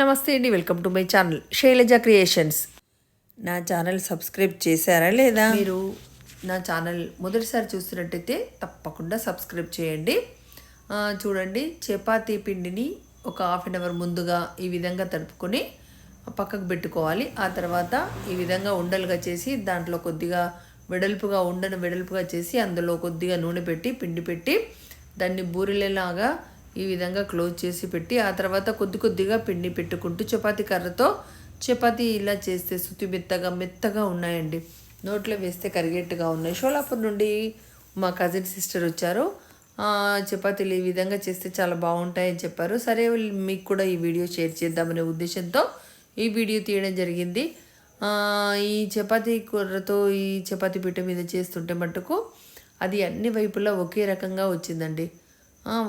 నమస్తే అండి welcome to my channel Sailaja creations. నా ఛానల్ సబ్స్క్రైబ్ చేశారా లేదా? మీరు నా ఛానల్ మొదటిసారి చూస్తున్నట్టయితే తప్పకుండా సబ్స్క్రైబ్ చేయండి. చూడండి చపాతీ పిండిని ఒక హాఫ్ అన్ అవర్ ముందుగా ఈ విధంగా తడుపుకొని పక్కకు పెట్టుకోవాలి. ఆ తర్వాత ఈ విధంగా ఉండలుగా చేసి దాంట్లో కొద్దిగా వెడల్పుగా ఉండను వెడల్పుగా చేసి అందులో కొద్దిగా నూనె పెట్టి పిండి పెట్టి దాన్ని బూరెలలాగా ఈ విధంగా క్లోజ్ చేసి పెట్టి ఆ తర్వాత కొద్ది కొద్దిగా పిండి పెట్టుకుంటూ చపాతీ కర్రతో చపాతీ ఇలా చేస్తే శుతి మెత్తగా మెత్తగా ఉన్నాయండి. నోట్లో వేస్తే కరిగేట్టుగా ఉన్నాయి. షోలాపూర్ నుండి మా కజిన్ సిస్టర్ వచ్చారు. చపాతీలు ఈ విధంగా చేస్తే చాలా బాగుంటాయని చెప్పారు. సరే మీకు కూడా ఈ వీడియో షేర్ చేద్దామనే ఉద్దేశంతో ఈ వీడియో తీయడం జరిగింది. ఈ చపాతీ కూరతో ఈ చపాతీ పీట మీద చేస్తుంటే మటుకు అది అన్ని వైపులా ఒకే రకంగా వచ్చిందండి.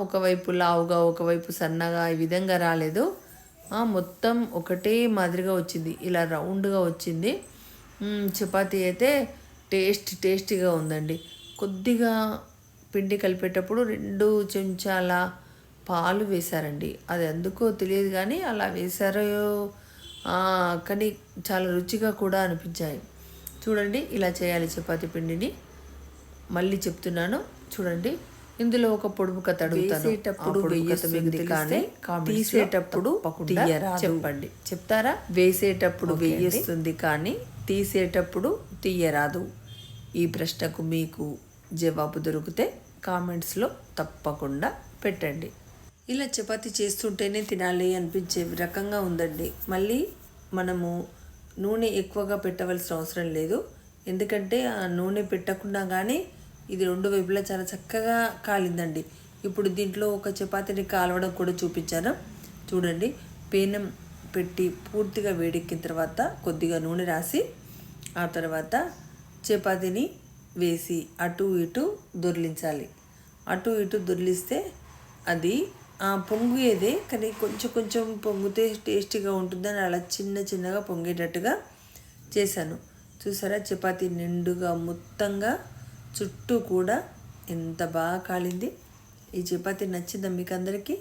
ఒకవైపు లావుగా ఒకవైపు సన్నగా ఈ విధంగా రాలేదు. మొత్తం ఒకటే మాదిరిగా వచ్చింది. ఇలా రౌండ్గా వచ్చింది. చపాతీ అయితే టేస్ట్ టేస్టీగా ఉందండి. కొద్దిగా పిండి కలిపేటప్పుడు రెండు చెంచాల పాలు వేశారండి. అది ఎందుకో తెలియదు కానీ అలా వేశారో కానీ చాలా రుచిగా కూడా అనిపించాయి. చూడండి ఇలా చేయాలి చపాతీ పిండిని. మళ్ళీ చెప్తున్నాను. చూడండి. ఇందులో ఒక పొడుపు కథ అడుగుతాను. వేసేటప్పుడు కానీ తీసేటప్పుడు చెప్పండి. చెప్తారా? వేసేటప్పుడు వేయిస్తుంది కానీ తీసేటప్పుడు తీయరాదు. ఈ ప్రశ్నకు మీకు జవాబు దొరికితే కామెంట్స్లో తప్పకుండా పెట్టండి. ఇలా చపాతీ చేస్తుంటేనే తినాలి అనిపించే రకంగా ఉందండి. మళ్ళీ మనము నూనె ఎక్కువగా పెట్టవలసిన అవసరం లేదు. ఎందుకంటే ఆ నూనె పెట్టకుండా కానీ ఇది రెండు వైపులా చాలా చక్కగా కాలిందండి. ఇప్పుడు దీంట్లో ఒక చపాతీని కాలవడం కూడా చూపించాను. చూడండి పేనం పెట్టి పూర్తిగా వేడెక్కిన తర్వాత కొద్దిగా నూనె రాసి ఆ తర్వాత చపాతీని వేసి అటు ఇటు దొర్లించాలి. అటు ఇటు దొర్లిస్తే అది ఆ, పొంగేదే కానీ కొంచెం కొంచెం పొంగితే టేస్టీగా ఉంటుందని అలా చిన్న చిన్నగా పొంగేటట్టుగా చేశాను. చూసారా చపాతీ నిండుగా మొత్తంగా చుట్టూ కూడా ఎంత బాగా కాలింది. ఈ చపాతి నచ్చిందా మీకు అందరికీ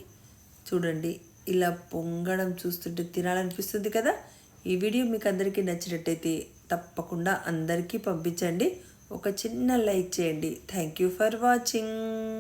చూడండి ఇలా పొంగడం చూస్తుంటే తినాలనిపిస్తుంది కదా? ఈ వీడియో మీకు అందరికీ నచ్చినట్టయితే తప్పకుండా అందరికీ పంపించండి. ఒక చిన్న లైక్ చేయండి. Thank you for watching.